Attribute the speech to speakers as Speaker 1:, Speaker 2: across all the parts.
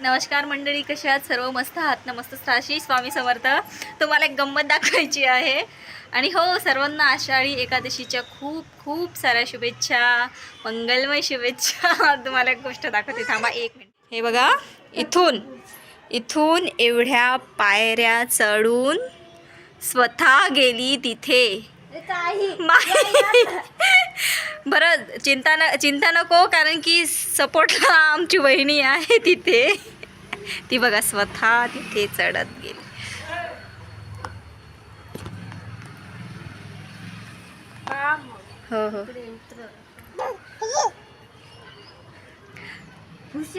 Speaker 1: नमस्कार मंडळी कशा आहात? सर्व मस्त आहात. ना मस्त श्राशी स्वामी समर्थ. तुम्हाला एक गंमत दाखवायची आहे. आणि हो सर्वांना आषाढी एकादशीच्या खूप खूप साऱ्या शुभेच्छा मंगलमय शुभेच्छा. तुम्हाला एक गोष्ट दाखवते. थांबा एक मिनिट. हे बघा इथून इथून एवढ्या पायऱ्या चढून स्वतः गेली तिथे. माही- बरं चिंता न चिंता नको कारण की सपोर्टला आमची वहिनी आहे तिथे. ती बघा स्वतः तिथे चढत गेली. हो हो.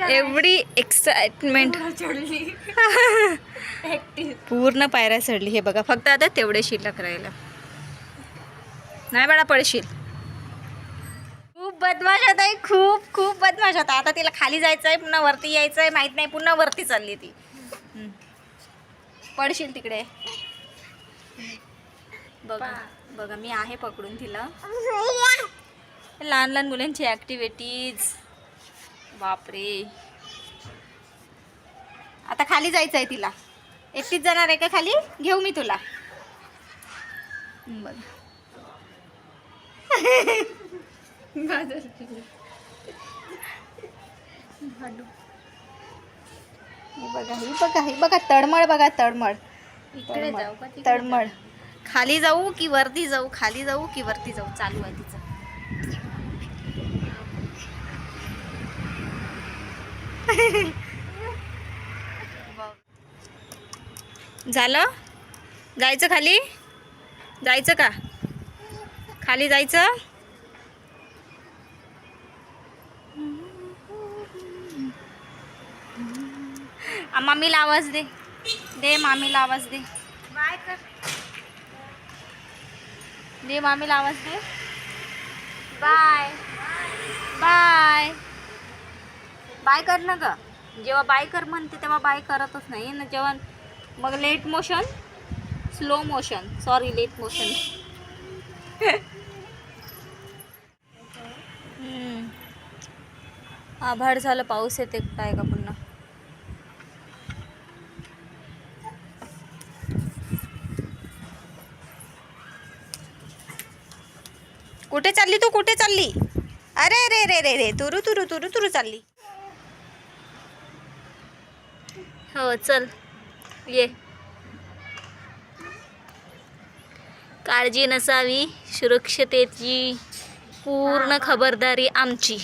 Speaker 1: एवढी एक्साइटमेंट पूर्ण पायऱ्या चढली. हे बघा फक्त आता तेवढे शिल्लक राहिलं. नाही बाळा पडशील बदमाश होता खूप खूप बदमाश होता. आता तिला खाली जायचं आहे पुन्हा वरती यायचं आहे माहीत नाही पुन्हा वरती चालली ती. हम्म. पडशील तिकडे. बघा बघा मी आहे पकडून तिला. लहान लहान मुलांची ॲक्टिव्हिटीज बापरे. आता खाली जायचं आहे तिला. एकटीच जाणार आहे का खाली? घेऊ मी तुला. बघ. बघा ही बघा ही बघा तळमळ बघा तळमळ.
Speaker 2: इकडे जाऊ का तिकडे?
Speaker 1: तळमळ. खाली जाऊ की वरती जाऊ? खाली जाऊ की वरती जाऊ? चालू आहे तिचं. झालं? जायचं खाली? जायचं का? खाली जायचं? आ, मामीला आवाज दे. दे मामीला आवाज दे.
Speaker 2: बाय कर.
Speaker 1: दे मामीला आवाज दे. बाय. बाय. बाय कर ना ग. जेव्हा बाय कर म्हणते तेव्हा बाय करतच नाही. ना जेव्हा मग let motion slow motion sorry let motion आभाळ झालं पाऊस येते काय का कुठे चालली तू? कुठे चालली? अरे रे रे रे रे तुरू तुरू तुरू तुरू चालली. हो चल. ये. काळजी नसावी. सुरक्षतेची पूर्ण खबरदारी आमची.